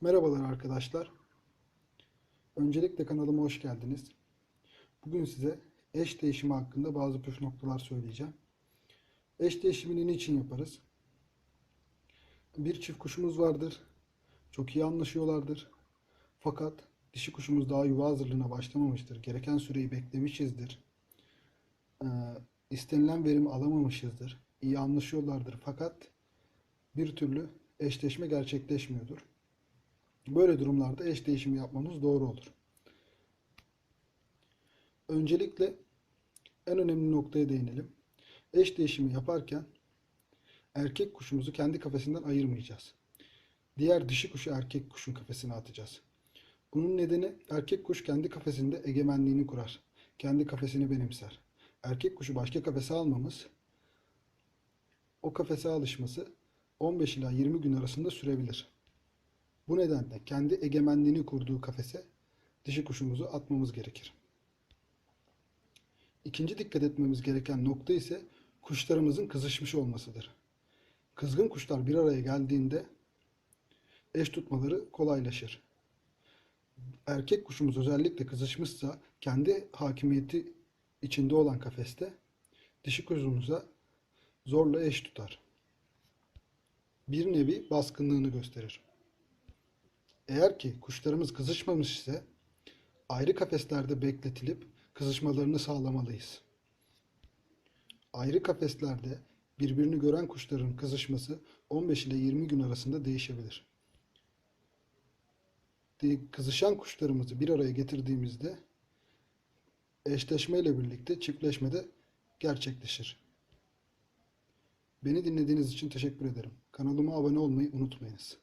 Merhabalar arkadaşlar. Öncelikle kanalıma hoş geldiniz. Bugün size eş değişimi hakkında bazı püf noktalar söyleyeceğim. Eş değişimini niçin yaparız? Bir çift kuşumuz vardır. Çok iyi anlaşıyorlardır. Fakat dişi kuşumuz daha yuva hazırlığına başlamamıştır. Gereken süreyi beklemişizdir. Ee, istenilen verimi alamamışızdır. İyi anlaşıyorlardır. Fakat bir türlü eşleşme gerçekleşmiyordur. Böyle durumlarda eş değişimi yapmamız doğru olur. Öncelikle en önemli noktaya değinelim. Eş değişimi yaparken erkek kuşumuzu kendi kafesinden ayırmayacağız. Diğer dişi kuşu erkek kuşun kafesine atacağız. Bunun nedeni erkek kuş kendi kafesinde egemenliğini kurar. Kendi kafesini benimser. Erkek kuşu başka kafese almamız o kafese alışması 15 ila 20 gün arasında sürebilir. Bu nedenle kendi egemenliğini kurduğu kafese dişi kuşumuzu atmamız gerekir. İkinci dikkat etmemiz gereken nokta ise kuşlarımızın kızışmış olmasıdır. Kızgın kuşlar bir araya geldiğinde eş tutmaları kolaylaşır. Erkek kuşumuz özellikle kızışmışsa kendi hakimiyeti içinde olan kafeste dişi kuşumuza zorla eş tutar. Bir nevi baskınlığını gösterir. Eğer ki kuşlarımız kızışmamış ise ayrı kafeslerde bekletilip kızışmalarını sağlamalıyız. Ayrı kafeslerde birbirini gören kuşların kızışması 15 ile 20 gün arasında değişebilir. De- Kızışan kuşlarımızı bir araya getirdiğimizde eşleşme ile birlikte çiftleşme de gerçekleşir. Beni dinlediğiniz için teşekkür ederim. Kanalıma abone olmayı unutmayınız.